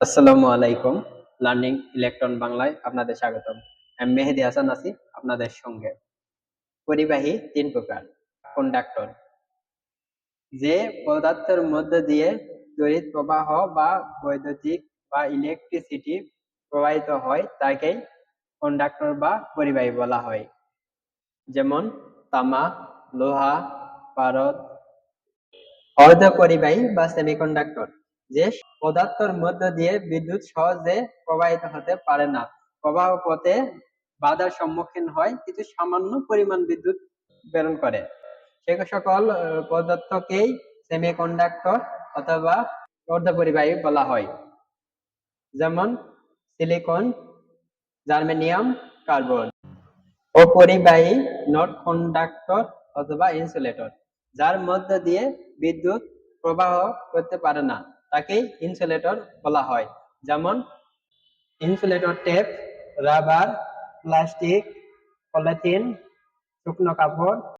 আসসালামু আলাইকুম, learning electron বাংলায় আপনাদের স্বাগতম। আমি মেহেদি হাসান আছি আপনাদের সঙ্গে। পরিবাহী তিন প্রকার কন্ডাক্টর যে পদার্থের মধ্য দিয়ে তড়িৎ প্রবাহ বা বৈদ্যুতিক বা ইলেকট্রিসিটি প্রবাহিত হয় তাকে কন্ডাক্টর বা পরিবাহী বলা হয়। যেমন, তামা, লোহা, পারদ। অর্ধ পরিবাহী বা সেমিকন্ডাক্টর যে পদার্থের মধ্য দিয়ে বিদ্যুৎ সহজে প্রবাহিত হতে পারে না। প্রবাহ পথে বাধার সম্মুখীন হয়, কিছু সামান্য পরিমাণ বিদ্যুৎ প্রেরণ করে। সে সকল পদার্থকেই সেমিকন্ডাক্টর অথবা অর্ধপরিবাহী বলা হয়। যেমন সিলিকন জার্মেনিয়াম কার্বন অপরিবাহী নট কন্ডাক্টর অথবা ইনসুলেটর যার মধ্য দিয়ে বিদ্যুৎ প্রবাহ করতে পারে না। তাকেই ইনসুলেটর বলা হয়। যেমন insulator tape rubber plastic polythene শুকনো কাপড়।